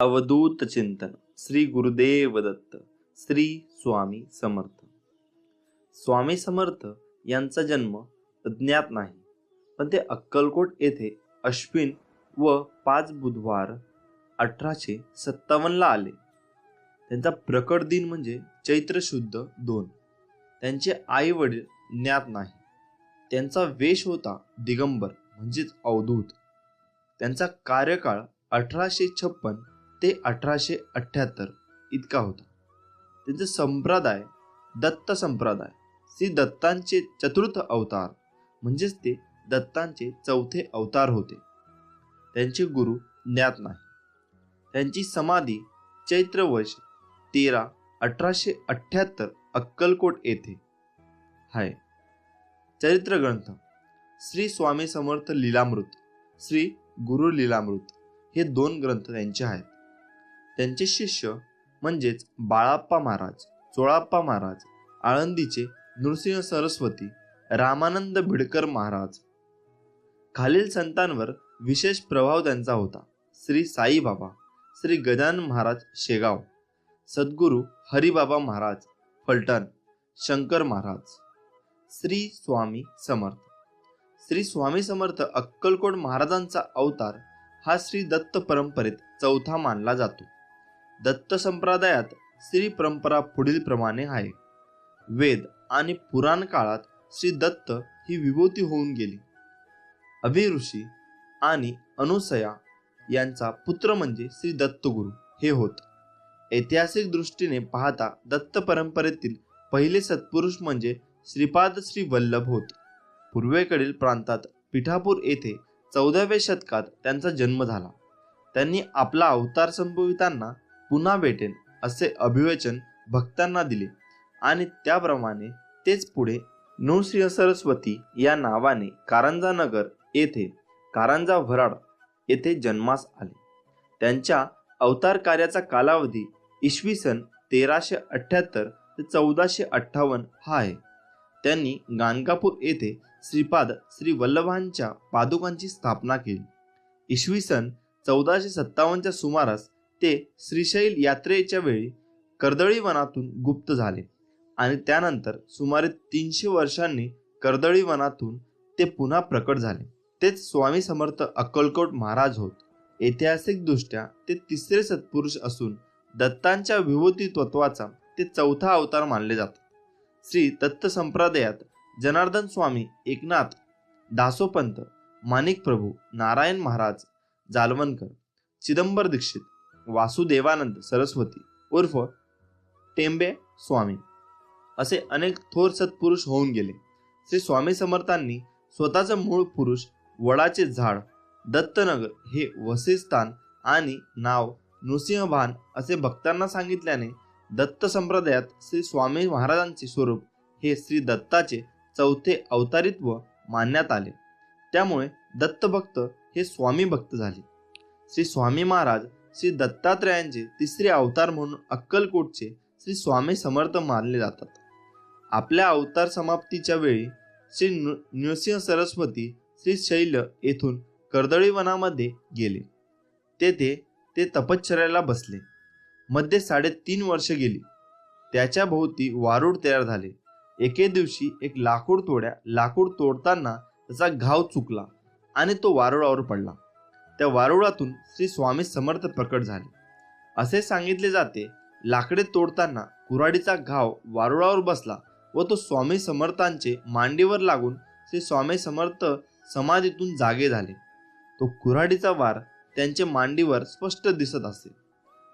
अवधूत चिंतन श्री गुरुदेव दत्त श्री स्वामी समर्थ. स्वामी समर्थ यांचा जन्म अज्ञात नाही पण ते अक्कलकोट येथे अश्विन व पाच बुधवार अठराशे सत्तावन्नला आले. त्यांचा प्रकट दिन म्हणजे चैत्र शुद्ध दोन. त्यांचे आई वडील ज्ञात नाही. त्यांचा वेश होता दिगंबर म्हणजेच अवधूत. त्यांचा कार्यकाळ अठराशे छप्पन ते अठराशे अठ्ठ्याहत्तर इतका होता. त्यांचे संप्रदाय दत्त संप्रदाय श्री दत्तांचे चतुर्थ अवतार म्हणजेच ते दत्तांचे चौथे अवतार होते. त्यांचे गुरु ज्ञात नाही. त्यांची समाधी चैत्रवश तेरा अठराशे अठ्ठ्याहत्तर अक्कलकोट येथे आहे. चरित्र ग्रंथ श्री स्वामी समर्थ लीलामृत श्री गुरु लीलामृत हे दोन ग्रंथ त्यांचे आहेत. त्यांचे शिष्य म्हणजेच बाळाप्पा महाराज चोळाप्पा महाराज आळंदीचे नृसिंह सरस्वती रामानंद भिडकर महाराज. खालील संतांवर विशेष प्रभाव त्यांचा होता. श्री साईबाबा श्री गजान महाराज शेगाव सद्गुरू हरिबाबा महाराज फलटण शंकर महाराज. श्री स्वामी समर्थ. श्री स्वामी समर्थ अक्कलकोट महाराजांचा अवतार हा श्री दत्त परंपरेत चौथा मानला जातो. दत्त संप्रदायात स्त्री परंपरा पुढील प्रमाणे आहे. वेद आणि पुराण काळात श्री दत्त ही विभूती होऊन गेली. अभिऋषी आणि अनुसया यांचा पुत्र म्हणजे श्री दत्तगुरु हे होत. ऐतिहासिक दृष्टीने पाहता दत्त परंपरेतील पहिले सत्पुरुष म्हणजे श्रीपाद श्री वल्लभ होत. पूर्वेकडील प्रांतात पिठापूर येथे चौदाव्या शतकात त्यांचा जन्म झाला. त्यांनी आपला अवतार संभवितांना पुन्हा भेटेन असे अभिवचन भक्तांना दिले. आणि त्याप्रमाणे तेच पुढे नृसिंह सरस्वती या नावाने कारंजानगर येथे कारंजा भराड येथे जन्मास आले. त्यांच्या अवतार कार्याचा कालावधी इसवी सन तेराशे अठ्ठ्याहत्तर ते चौदाशे अठ्ठावन्न हा आहे. त्यांनी गाणगापूर येथे श्रीपाद श्री वल्लभांच्या पादुकांची स्थापना केली. इसवी सन चौदाशे सत्तावन्नच्या सुमारास ते श्रीशैल यात्रेच्या वेळी कर्दळी वनातून गुप्त झाले. आणि त्यानंतर सुमारे तीनशे वर्षांनी कर्दळी वनातून ते पुन्हा प्रकट झाले. तेच स्वामी समर्थ अक्कलकोट महाराज होत. ऐतिहासिकदृष्ट्या ते तिसरे सत्पुरुष असून दत्तांच्या विभूती तत्वाचा ते चौथा अवतार मानले जातात श्री दत्त संप्रदायात जनार्दन स्वामी एकनाथ दासोपंत माणिक प्रभू नारायण महाराज जालवणकर चिदंबर दीक्षित वासुदेवानंद सरस्वती उर्फ टेंबे स्वामी असे अनेक थोर सत्पुरुष होऊन गेले. श्री स्वामी समर्थांनी स्वतःचं मूळ पुरुष वडाचे झाड दत्तनगर हे वसिस्थान आणि नाव नृसिंहभान असे भक्तांना सांगितल्याने दत्त संप्रदायात श्री स्वामी महाराजांचे स्वरूप हे श्री दत्ताचे चौथे अवतारित्व मानण्यात आले. त्यामुळे दत्तभक्त हे स्वामी भक्त झाले. श्री स्वामी महाराज श्री दत्तात्रयांचे तिसरे अवतार म्हणून अक्कलकोटचे श्री स्वामी समर्थ मानले जातात. आपल्या अवतार समाप्तीच्या वेळी श्री नृ नृसिंह सरस्वती श्री शैल येथून कर्दळीवनामध्ये गेले. तेथे ते तपश्चर्याला बसले. मध्ये साडेतीन वर्ष गेली. त्याच्या भोवती वारूड तयार झाले. एके दिवशी एक लाकूड तोड्या लाकूड तोडताना त्याचा घाव चुकला आणि तो वारुळावर पडला. त्या वारुळातून श्री स्वामी समर्थ प्रकट झाले. असे सांगितले जाते लाकडे तोडताना कुऱ्हाडीचा घाव वारुळावर बसला व तो स्वामी समर्थांचे मांडीवर लागून श्री स्वामी समर्थ समाधीतून जागे झाले. तो कुऱ्हाडीचा वार त्यांचे मांडीवर स्पष्ट दिसत असे.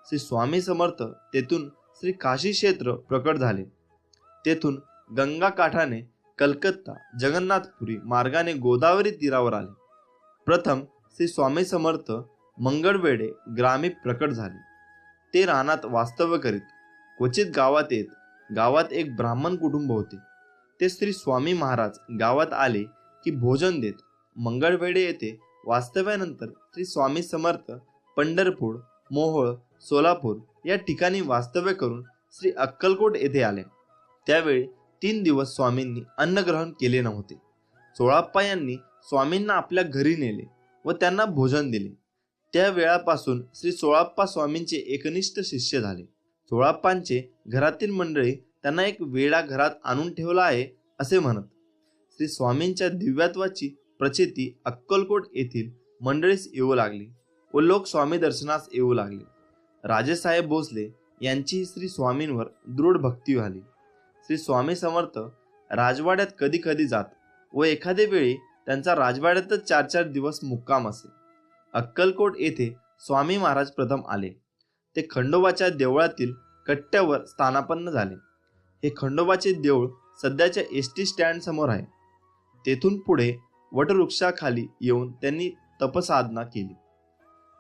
श्री स्वामी समर्थ तेथून श्री काशी क्षेत्र प्रकट झाले. तेथून गंगा काठाने कलकत्ता जगन्नाथपुरी मार्गाने गोदावरी तीरावर आले. प्रथम श्री स्वामी समर्थ मंगळवेडे ग्रामी प्रकट झाले. ते रानात वास्तव्य करीत क्वचित गावात येत गावात एक ब्राह्मण कुटुंब होते. ते श्री स्वामी महाराज गावात आले की भोजन देत मंगळवेडे येथे वास्तव्यानंतर श्री स्वामी समर्थ पंढरपूर मोहोळ सोलापूर या ठिकाणी वास्तव्य करून श्री अक्कलकोट येथे आले. त्यावेळी तीन दिवस स्वामींनी अन्नग्रहण केले नव्हते. चोळाप्पा यांनी स्वामींना आपल्या घरी नेले. व त्यांना भोजन दिले. त्या वेळापासून श्री सोळाप्पा स्वामींचे एकनिष्ठ शिष्य झाले. सोळाप्पांचे घरातील मंडळी त्यांना एक वेळा घरात आणून ठेवला आहे असे म्हणत. श्री स्वामींच्या दिव्यत्वाची प्रचिती अक्कलकोट येथील मंडळीस येऊ लागली व लोक स्वामी दर्शनास येऊ लागले. राजेसाहेब भोसले यांची श्री स्वामींवर दृढ भक्ती झाली श्री स्वामी समर्थ राजवाड्यात कधी कधी जात व एखाद्या वेळी त्यांचा राजवाड्यातच चार चार दिवस मुक्काम असे. अक्कलकोट येथे स्वामी महाराज प्रथम आले. ते खंडोबाच्या देवळातील कट्ट्यावर स्थानापन्न झाले. हे खंडोबाचे देऊळ सध्याच्या एस टी स्टँड समोर आहे. तेथून पुढे वटवृक्षाखाली येऊन त्यांनी तपसाधना केली.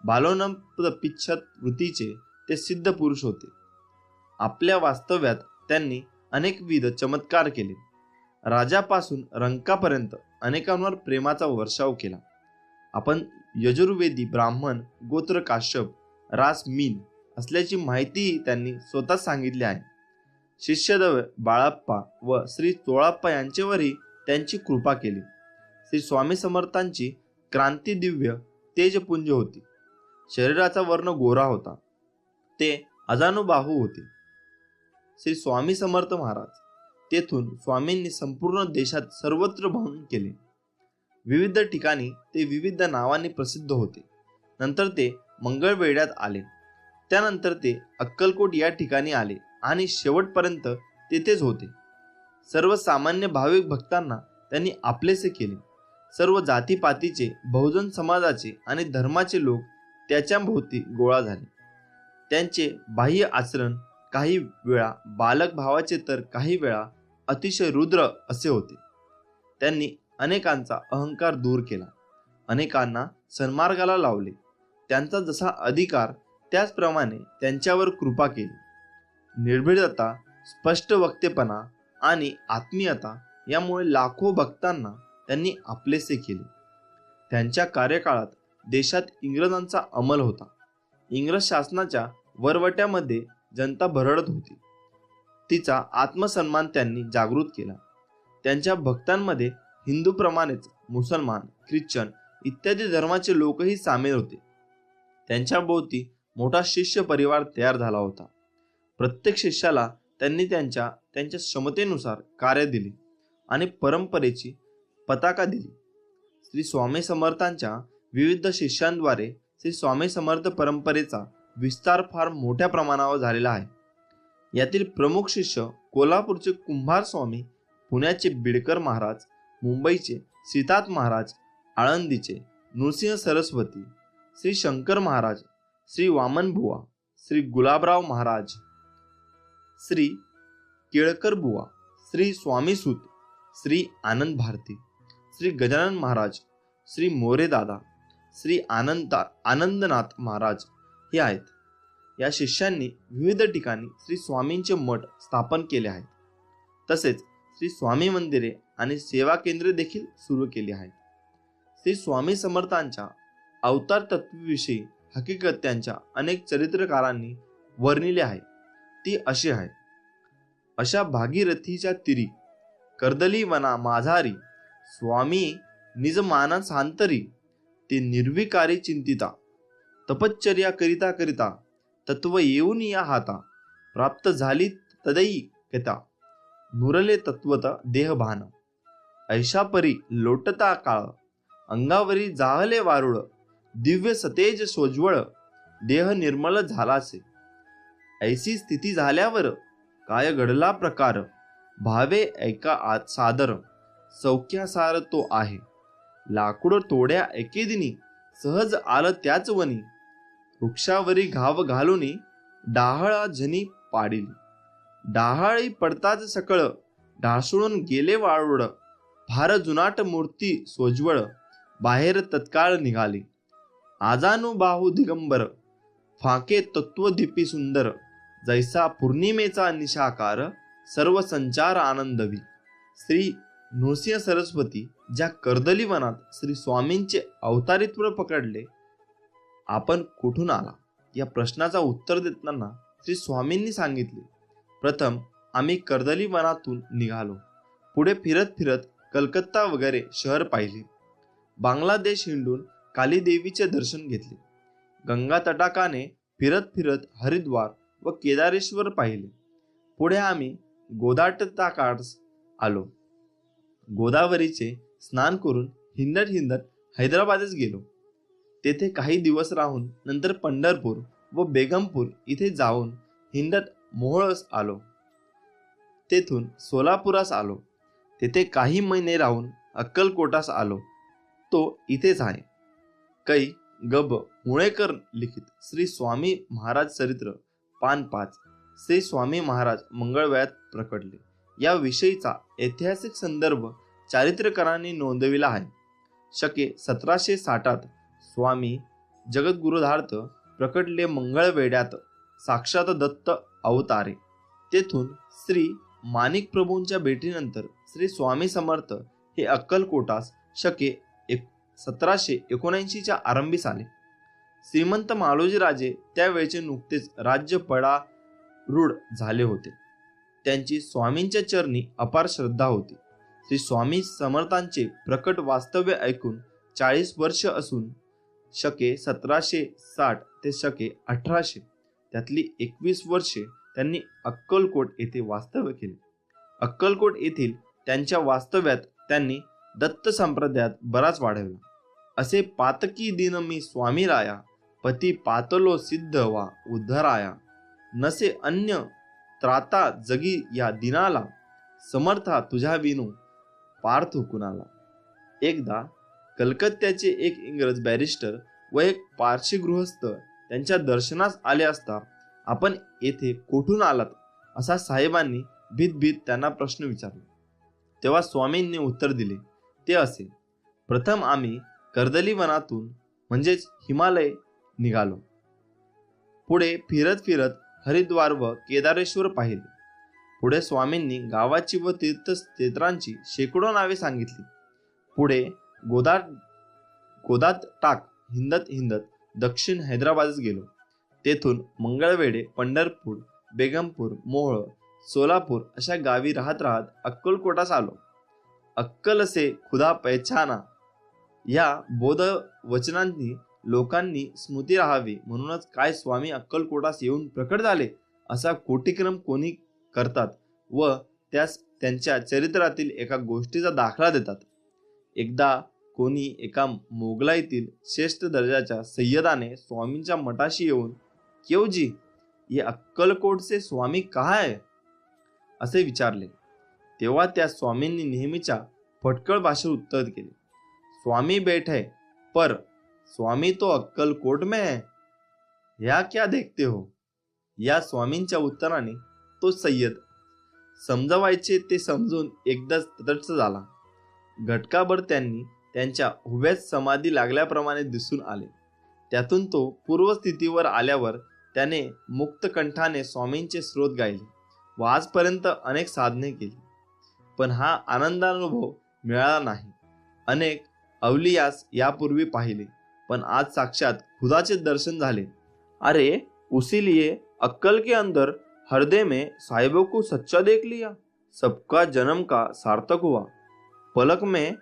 बालोनम पिच्छत वृत्तीचे ते सिद्ध पुरुष होते. आपल्या वास्तव्यात त्यांनी अनेकविध चमत्कार केले. राजापासून रंकापर्यंत अनेकांवर प्रेमाचा वर्षाव केला. आपण यजुर्वेदी ब्राह्मण गोत्र काश्यप रास मीन असल्याची माहितीही त्यांनी स्वतः सांगितली आहे. शिष्यदव बाळाप्पा व श्री चोळाप्पा यांच्यावरही त्यांची कृपा केली. श्री स्वामी समर्थांची क्रांती दिव्य तेजपुंज होती. शरीराचा वर्ण गोरा होता. ते अजानुबाहू होते. श्री स्वामी समर्थ महाराज तेथून स्वामींनी संपूर्ण देशात सर्वत्र भ्रमण केले. विविध ठिकाणी ते विविध नावांनी प्रसिद्ध होते. नंतर ते मंगळवेढ्यात आले. त्यानंतर ते अक्कलकोट या ठिकाणी आले आणि शेवटपर्यंत तेथेच होते. सर्वसामान्य भाविक भक्तांना त्यांनी आपलेसे केले. सर्व जातीपातीचे बहुजन समाजाचे आणि धर्माचे लोक त्याच्याभोवती गोळा झाले. त्यांचे बाह्य आचरण काही वेळा बालक भावाचे तर काही वेळा अतिशय रुद्र असे होते. त्यांनी अनेकांचा अहंकार दूर केला. अनेकांना सन्मार्गाला लावले. त्यांचा जसा अधिकार त्याचप्रमाणे त्यांच्यावर कृपा केली. निर्भीडता स्पष्ट वक्तेपणा आणि आत्मीयता यामुळे लाखो भक्तांना त्यांनी आपलेसे केले. त्यांच्या कार्यकाळात देशात इंग्रजांचा अंमल होता. इंग्रज शासनाच्या वरवट्यामध्ये जनता भरडत होती. तिचा आत्मसन्मान त्यांनी जागृत केला. त्यांच्या भक्तांमध्ये हिंदूप्रमाणेच मुसलमान ख्रिश्चन इत्यादी धर्माचे लोकही सामील होते. त्यांच्या भोवती मोठा शिष्य परिवार तयार झाला होता. प्रत्येक शिष्याला त्यांनी त्यांच्या त्यांच्या क्षमतेनुसार कार्य दिले आणि परंपरेची पताका दिली. श्री स्वामी समर्थांच्या विविध शिष्यांद्वारे श्री स्वामी समर्थ परंपरेचा विस्तार फार मोठ्या प्रमाणावर झालेला आहे. यातील प्रमुख शिष्य कोल्हापूरचे कुंभार स्वामी पुण्याचे बिडकर महाराज मुंबईचे सीतात महाराज आळंदीचे नृसिंह सरस्वती श्री शंकर महाराज श्री वामनबुवा श्री गुलाबराव महाराज श्री केळकर बुवा श्री स्वामीसूत श्री आनंद भारती श्री गजानन महाराज श्री मोरेदादा श्री आनंद आनंदनाथ महाराज हे आहेत. या शिष्यांनी विविध ठिकाणी श्री स्वामींचे मठ स्थापन केले आहेत तसेच श्री स्वामी मंदिरे आणि सेवा केंद्रे देखील सुरू केली आहेत. श्री स्वामी समर्थांच्या अवतार तत्वाविषयी हकीकत त्यांच्या अनेक चरित्रकारांनी वर्णिले आहे. ती अशी आहे. अशा भागीरथीच्या तिरी कर्दली वना माझारी स्वामी निज मानसांतरी ते निर्विकारी चिंतिता तपश्चर्या करिता करिता तत्व येऊन या हाता. प्राप्त झाली तदई कथा नुरले तत्वत देहभान. ऐशा परी लोटता काळ. अंगावरी जाहले वारुळ. दिव्य सतेज सोज्वळ. देह निर्मल झालासे. ऐसी स्थिती झाल्यावर काय घडला प्रकार? भावे ऐका आत सादर. सौख्यासार तो आहे. लाकूड तोड्या एकेदिनी. सहज आलं त्याच वनी. वृक्षावरी घाव घालूनी डाहळा झनी पाडिली. डाहाळी पडताच सकळ ढासळून गेले वाळूड फार जुनाट मूर्ती सोज्वळ बाहेर तत्काळ निघाली. आजानु बाहू दिगंबर फाके तत्वदीपी सुंदर जैसा पौर्णिमेचा निशाकार सर्व संचार आनंदवी. श्री नृसिंह सरस्वती ज्या कर्दली वनात श्री स्वामींचे अवतारित्व पकडले आपण कुठून आला? या प्रश्नाचा उत्तर देताना श्री स्वामींनी सांगितले. प्रथम आम्ही कर्दली वनातून निघालो. पुढे फिरत फिरत कलकत्ता वगैरे शहर पाहिले. बांगलादेश हिंडून कालीदेवीचे दर्शन घेतले. गंगा तटाकाने फिरत फिरत हरिद्वार व केदारेश्वर पाहिले. पुढे आम्ही गोदाटताकास आलो. गोदावरीचे स्नान करून हिंदत हिंदत हैदराबादच गेलो. तेथे काही दिवस राहून नंतर पंढरपूर व बेगमपूर इथे जाऊन हिंदत मोहोळस आलो. तेथून सोलापुरास आलो. तेथे काही महिने राहून अक्कलकोटास आलो. तो इथेच आहे कै गब मुळेकर लिखित श्री स्वामी महाराज चरित्र पान पाच श्री स्वामी महाराज मंगळवयात प्रकटले. या विषयीचा ऐतिहासिक संदर्भ चारित्र्यकारांनी नोंदविला आहे. शके सतराशे साठात स्वामी जगद्गुरुधार्थ प्रकटले मंगळवेड्यात साक्षात दत्त अवतारे. तेथून श्री माणिक प्रभूंच्या भेटीनंतर श्री स्वामी समर्थ हे अक्कलकोटास शके एक सतराशे एकोणऐंशीच्या आरंभीस आले. श्रीमंत मालोजीराजे त्यावेळचे नुकतेच राज्य पडा रूढ झाले होते. त्यांची स्वामींच्या चरणी अपार श्रद्धा होती. श्री स्वामी समर्थांचे प्रकट वास्तव्य ऐकून चाळीस वर्ष असून शके सतराशे साठ ते शके अठराशे. त्यातली एकवीस वर्षे त्यांनी अक्कलकोट येथे वास्तव्य केले. अक्कलकोट येथील त्यांच्या वास्तव्यात त्यांनी दत्त संप्रदायात बराच वाढवला असे पातकी दिन मी स्वामी राया पती पातलो सिद्ध वा उद्धराया. नसे अन्य त्राता जगी या दिनाला समर्था तुझ्या विनू पार्थ कुणाला. एकदा कलकत्त्याचे एक इंग्रज बॅरिस्टर व एक पारशी गृहस्थ त्यांच्या दर्शनास आले असता आपण येथे कोठून आलात? असा साहेबांनी भीत भीत त्यांना प्रश्न विचारला. तेव्हा स्वामींनी उत्तर दिले ते असे. प्रथम आम्ही कर्दली वनातून म्हणजेच हिमालय निघालो. पुढे फिरत फिरत हरिद्वार व केदारेश्वर पाहिले. पुढे स्वामींनी गावाची व तीर्थक्षेत्रांची शेकडो नावे सांगितली. पुढे गोदार गोदात टाक हिंदत हिंदत दक्षिण हैदराबादच गेलो. तेथून मंगळवेढे पंढरपूर बेगमपूर मोहोळ सोलापूर अशा गावी राहत राहत अक्कलकोटास आलो. अक्कल असे खुदा पैछाना या बोध वचनांनी लोकांनी स्मृती राहावी म्हणूनच काय स्वामी अक्कलकोटास येऊन प्रकट झाले असा कोटिक्रम कोणी करतात व त्यास त्यांच्या चरित्रातील एका गोष्टीचा दाखला देतात. एकदा कोणी एका मोगलाईतील श्रेष्ठ दर्जाच्या सय्यदाने स्वामींच्या मठाशी येऊन केवजी ये अक्कलकोटचे स्वामी कहा आहे असे विचारले. तेव्हा त्या स्वामींनी नेहमीच्या फटकळ भाषेत उत्तर केले. स्वामी बैठे पर स्वामी तो अक्कलकोट में है. या क्या देखते हो? या स्वामींच्या उत्तराने तो सय्यद समजवायचे ते समजून एकदाच तटस्थ झाला. घटकाभर त्यांनी त्यांच्या उभ्यात समाधी लागल्याप्रमाणे दिसून आले. त्यातून तो पूर्वस्थितीवर आल्यावर त्याने मुक्तकंठाने स्वामींचे स्रोत गायले व आजपर्यंत अनेक साधने केली. पण हा आनंदानुभव मिळाला नाही. अनेक अवलियास यापूर्वी पाहिले पण आज साक्षात खुदाचे दर्शन झाले. अरे उसी अक्कल के अंदर हृदय में साहिबों को सच्चा देख लिया सबका जन्म का सार्थक हुआ पलक में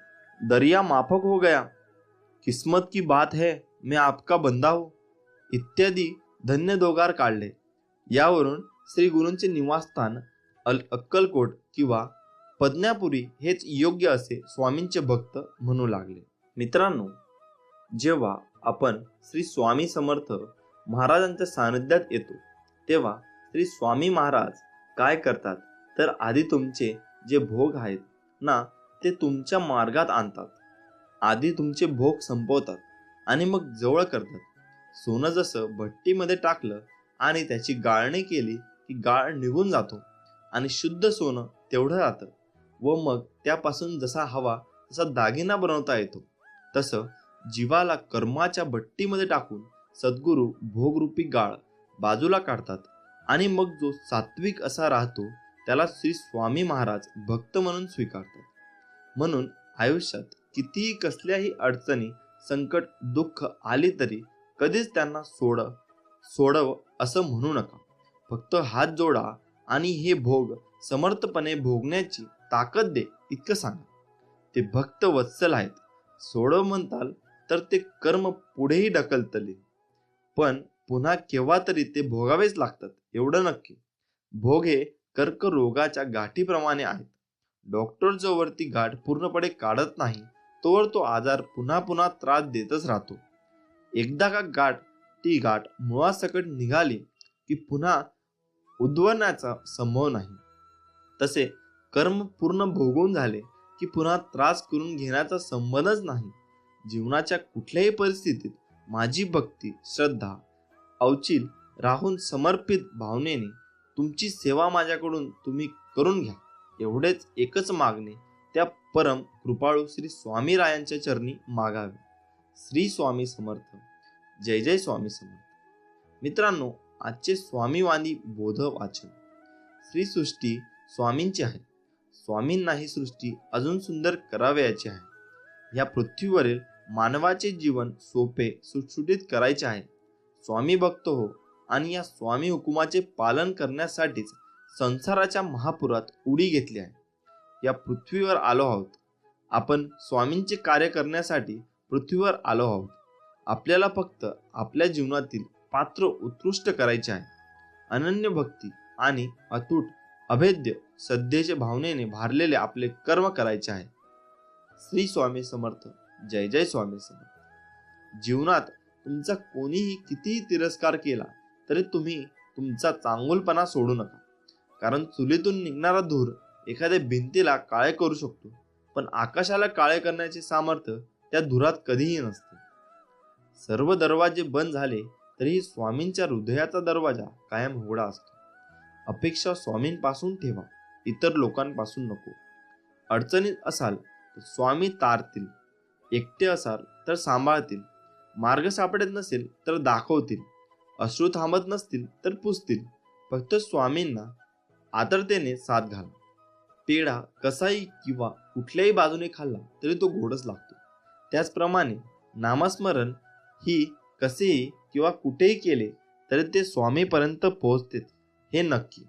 दरिया माफक हो गया। किस्मत की बात है मैं आपका बंदा हूं। इत्यादी धन्य दोगार काढले यावरून श्री गुरूंचे निवासस्थान अल अक्कलकोट किंवा पद्न्यापुरी हेच योग्य असे स्वामींचे भक्त म्हणू लागले। मित्रांनो जेव्हा आपण श्री स्वामी समर्थ महाराजांच्या सानिध्यात येतो तेव्हा श्री स्वामी महाराज काय करतात? तर आधी तुमचे जे भोग आहेत ना ते तुमच्या मार्गात आणतात. आधी तुमचे भोग संपवतात आणि मग जवळ करतात. सोनं जसं भट्टीमध्ये टाकलं आणि त्याची गाळणी केली की गाळ निघून जातो आणि शुद्ध सोनं तेवढं राहतं व मग त्यापासून जसा हवा तसा दागिना बनवता येतो. तसं जीवाला कर्माच्या भट्टीमध्ये टाकून सद्गुरू भोगरूपी गाळ बाजूला काढतात आणि मग जो सात्विक असा राहतो त्याला श्री स्वामी महाराज भक्त म्हणून स्वीकारतात. म्हणून आयुष्यात कितीही कसल्याही अडचणी संकट दुःख आली तरी कधीच त्यांना सोड सोडव असं म्हणू नका. फक्त हात जोडा आणि हे भोग समर्थपणे भोगण्याची ताकद दे इतकं सांगा. ते भक्त वत्सल आहेत. सोडव म्हणताल तर ते कर्म पुढेही ढकलतले. पण पुन्हा केव्हा तरी ते भोगावेच लागतात एवढं नक्की. भोग हे कर्करोगाच्या गाठीप्रमाणे आहेत. डॉक्टर जोवर ती गाठ पूर्णपणे काढत नाही तोवर तो आजार पुन्हा पुन्हा त्रास देतच राहतो. एकदा का गाठ ती गाठ मुळासकट निघाली की पुन्हा उद्भवण्याचा संभव नाही. तसे कर्म पूर्ण भोगून झाले की पुन्हा त्रास करून घेण्याचा संबंधच नाही. जीवनाच्या कुठल्याही परिस्थितीत माझी भक्ती श्रद्धा अवचिल राहून समर्पित भावनेने तुमची सेवा माझ्याकडून तुम्ही करून घ्या. एवढेच एकच मागणे त्या परम कृपाळू श्री स्वामी रायांच्या चरणी मागावे. श्री स्वामी समर्थ. जय जय स्वामी समर्थ. मित्रांनो आजचे स्वामीवाणी बोध वाचन. श्री सृष्टी स्वामींची आहे. स्वामींना ही सृष्टी अजून सुंदर करावयाची आहे. या पृथ्वीवरील मानवाचे जीवन सोपे सुटसुटीत करायचे आहे. स्वामी भक्त हो आणि या स्वामी हुकुमाचे पालन करण्यासाठीच संसाराच्या महापुरात उडी घेतली आहे. या पृथ्वीवर आलो आहोत. आपण स्वामींचे कार्य करण्यासाठी पृथ्वीवर आलो आहोत. आपल्याला फक्त आपल्या जीवनातील पात्र उत्कृष्ट करायचे आहे. अनन्य भक्ती आणि अतूट अभेद्य सध्याच्या भावनेने भारलेले आपले कर्म करायचे आहे. श्री स्वामी समर्थ. जय जय स्वामी समर्थ. जीवनात तुमचा कोणीही कितीही तिरस्कार केला तरी तुम्ही तुमचा चांगुलपणा सोडू नका. कारण चुलीतून निघणारा धूर एखाद्या भिंतीला काळे करू शकतो. पण आकाशाला काळे करण्याचे सामर्थ्य त्या धुरात कधीही नसते. सर्व दरवाजे बंद झाले तरीही स्वामींच्या हृदयाचा दरवाजा कायम उघडा असतो. अपेक्षा स्वामींपासून ठेवा इतर लोकांपासून नको. अडचणीत असाल तर स्वामी तारतील एकटे असाल तर सांभाळतील. मार्ग सापडत नसेल तर दाखवतील. अश्रू थांबत नसतील तर पुसतील. फक्त स्वामींना आदरतेने साथ घाला पेढा कसाही किंवा कुठल्याही बाजूने खाल्ला तरी तो गोडच लागतो. त्याचप्रमाणे नामस्मरण ही कसेही किंवा कुठेही केले तरी ते स्वामीपर्यंत पोहोचते हे नक्की.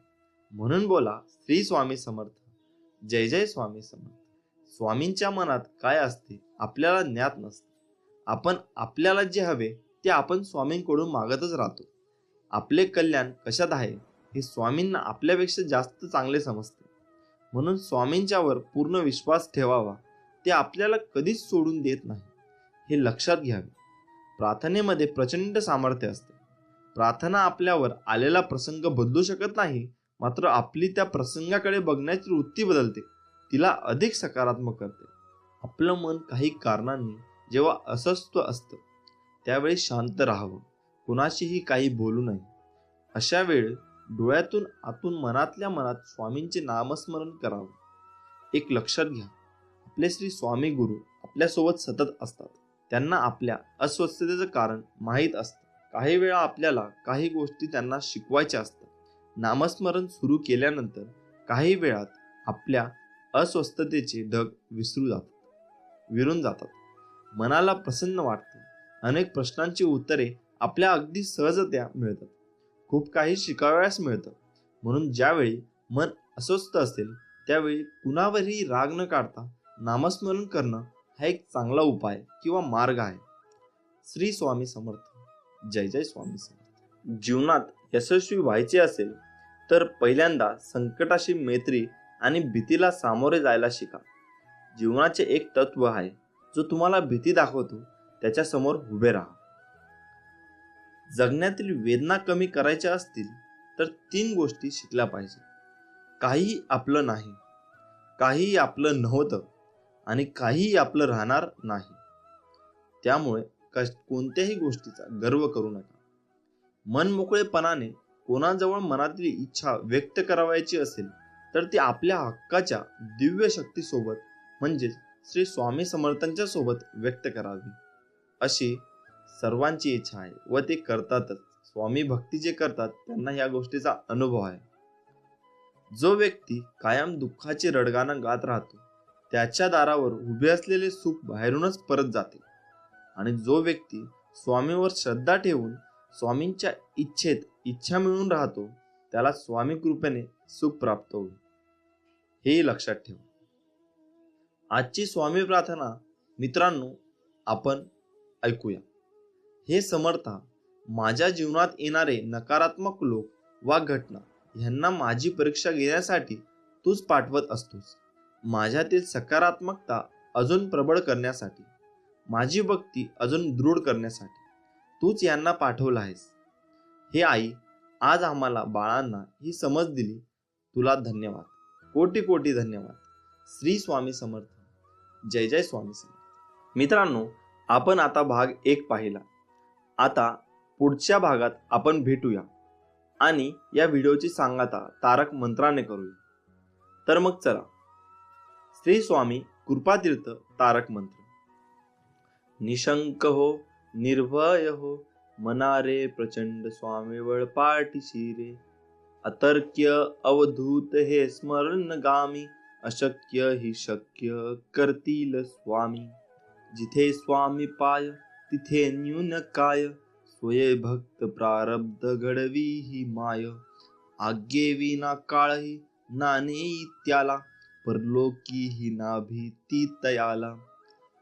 म्हणून बोला श्री स्वामी समर्थ. जय जय स्वामी समर्थ. स्वामींच्या मनात काय असते आपल्याला ज्ञात नसते. आपण आपल्याला जे हवे ते आपण स्वामींकडून मागतच राहतो. आपले कल्याण कशात आहे? हे स्वामींना आपल्यापेक्षा जास्त चांगले समजते. म्हणून स्वामींच्यावर पूर्ण विश्वास ठेवावा ते आपल्याला कधीच सोडून देत नाही. हे लक्षात घ्यावे. प्रार्थनेमध्ये प्रचंड सामर्थ्य असते. प्रार्थना आपल्यावर आलेला प्रसंग बदलू शकत नाही मात्र आपली त्या प्रसंगाकडे बघण्याची वृत्ती बदलते. तिला अधिक सकारात्मक करते. आपलं मन काही कारणांनी जेव्हा अस्वस्थ असतं त्यावेळी शांत राहावं. कुणाशीही काही बोलू नये. अशा वेळ डोळ्यातून आतून मनातल्या मनात स्वामींचे नामस्मरण करावं. एक लक्षात घ्या. आपले श्री स्वामी गुरु आपल्यासोबत सतत असतात. त्यांना आपल्या अस्वस्थतेचं कारण माहीत असतं. काही वेळा आपल्याला काही गोष्टी त्यांना शिकवायच्या असतात. नामस्मरण सुरू केल्यानंतर काही वेळात आपल्या अस्वस्थतेचे ढग विसरू जातात विरून जातात. मनाला प्रसन्न वाटते. अनेक प्रश्नांची उत्तरे आपल्या अगदी सहजत्या मिळतात. खूप काही शिकावयास मिळतं. म्हणून ज्यावेळी मन अस्वस्थ असेल त्यावेळी कुणावरही राग न काढता नामस्मरण करणं हा एक चांगला उपाय किंवा मार्ग आहे. श्री स्वामी समर्थ. जय जय स्वामी समर्थ. जीवनात यशस्वी व्हायचे असेल तर पहिल्यांदा संकटाशी मैत्री आणि भीतीला सामोरे जायला शिका. जीवनाचे एक तत्व आहे जो तुम्हाला भीती दाखवतो त्याच्यासमोर उभे राहा. जगण्यातील वेदना कमी करायच्या असतील तर तीन गोष्टी शिकल्या पाहिजे. काहीही आपलं नाही काहीही आपलं नव्हतं आणि काहीही आपलं राहणार नाही. त्यामुळे कश कोणत्याही गोष्टीचा गर्व करू नका. मन मोकळेपणाने कोणाजवळ मनातली इच्छा व्यक्त करावायची असेल तर ती आपल्या हक्काच्या दिव्य शक्तीसोबत म्हणजेच श्री स्वामी समर्थांच्या सोबत व्यक्त करावी. अशी सर्वांची इच्छा आहे व ते करतातच. स्वामी भक्ती जे करतात त्यांना या गोष्टीचा अनुभव आहे. जो व्यक्ती कायम दुःखाचे रडगाणं गात राहतो त्याच्या दारावर उभे असलेले सुख बाहेरूनच परत जाते. आणि जो व्यक्ती स्वामीवर श्रद्धा ठेवून स्वामींच्या इच्छेत इच्छा मिळून राहतो त्याला स्वामी कृपेने सुख प्राप्त होईल. हे लक्षात ठेवा. आजची स्वामी प्रार्थना मित्रांनो आपण ऐकूया. हे समर्था माझ्या जीवनात येणारे नकारात्मक लोक वा घटना ह्यांना माझी परीक्षा घेण्यासाठी तूच पाठवत असतोस. माझ्यातील सकारात्मकता अजून प्रबळ करण्यासाठी माझी भक्ती अजून दृढ करण्यासाठी तूच यांना पाठवलं आहेस. हे आई आज आम्हाला बाळांना ही समज दिली. तुला धन्यवाद. कोटी कोटी धन्यवाद. श्री स्वामी समर्थ. जय जय स्वामी समर्थ. मित्रांनो आपण आता भाग एक पाहिला. आता पुढच्या भागात आपण भेटूया. आणि या व्हिडिओची सांगता तारक मंत्राने करूया. तर मग चला. श्री स्वामी कृपातीर्थ तारक मंत्र. निशंक हो निर्भय हो मनारे प्रचंड स्वामीवळ पाठीशी रे अतर्क्य अवधूत हे स्मरण गामी अशक्य ही शक्य करतील स्वामी. जिथे स्वामी पाय तिथे न्यून काय स्वये भक्त प्रारब्ध घडवी ही माय. आज्ञे विना काळही नाने त्याला परलोकी ही ना भीती तयाला.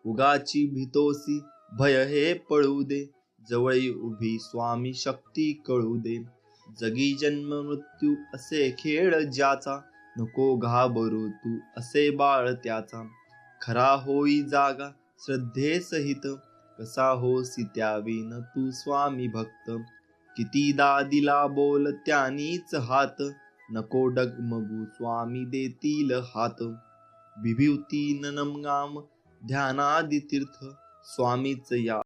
उगाची भीतोसी भय हे पळू दे जवळी उभी स्वामी शक्ती कळू दे. जगी जन्म मृत्यू असे खेळ ज्याचा नको घाबरू तू असे बाळ त्याचा. खरा होई जागा श्रद्धे सहित कसा होसी त्याविन तू स्वामी भक्त? कितीदा दिला बोल त्यानीच हात. नको डगमगू स्वामी देतील हात. विभूती नमगाम ध्यानादि तीर्थ. स्वामीच या